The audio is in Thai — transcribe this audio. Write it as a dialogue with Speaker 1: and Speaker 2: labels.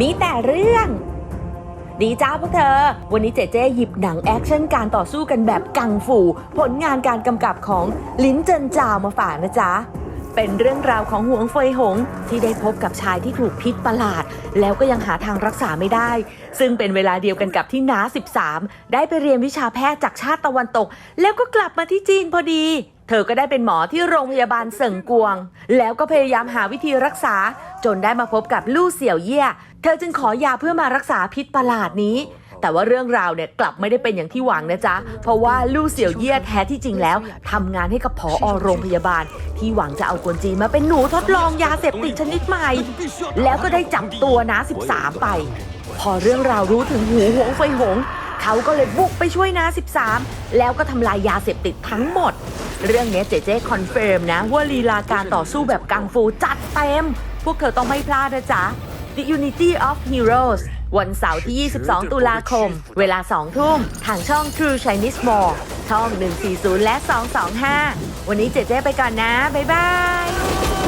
Speaker 1: มีแต่เรื่อง ดีจ้าพวกเธอ วันนี้เจเจหยิบหนังแอคชั่นการต่อสู้กันแบบกังฟู ผลงานการกำกับของลินเจินจาวมาฝากนะจ๊ะ เป็นเรื่องราวของหวงเฟยหง ที่ได้พบกับชายที่ถูกพิษประหลาด แล้วก็ยังหาทางรักษาไม่ได้ ซึ่งเป็นเวลาเดียวกันกับที่น้า 13 ได้ไปเรียนวิชาแพทย์จากชาติตะวันตก แล้วก็กลับมาที่จีนพอดี เธอก็ได้เป็นหมอที่โรงพยาบาลเสิงกวง แล้วก็พยายามหาวิธีรักษา จนได้มาพบกับลู่เสี่ยวเย่เธอจึงขอยาเพื่อมารักษาพิษประหลาดนี้ แต่ว่าเรื่องราวเนี่ยกลับไม่ได้เป็นอย่างที่หวังนะจ๊ะ เพราะว่าลู่เสี่ยวเย่แท้ที่จริงแล้วทำงานให้กับผออโรงพยาบาล ที่หวังจะเอากวนจีนมาเป็นหนูทดลองยาเสพติดชนิดใหม่ แล้วก็ได้จับตัวนะ13 ไป พอเรื่องราวรู้ถึงหูหงไฟหง เขาก็เลยบุกไปช่วยนา13 แล้วก็ทำลายยาเสพติดทั้งหมด เรื่องนี้เจเจคอนเฟิร์มนะ ว่าลีลาการต่อสู้แบบกังฟูจัดเต็ม พวกเธอต้องไม่พลาดนะจ๊ะ The Unity of Heroes วันเสาร์ที่ 22 ตุลาคม เวลา 2 ทุ่ม ทางช่อง True Chinese Mall ช่อง 140 และ 225 วันนี้เจเจไปก่อนนะ บ๊ายบาย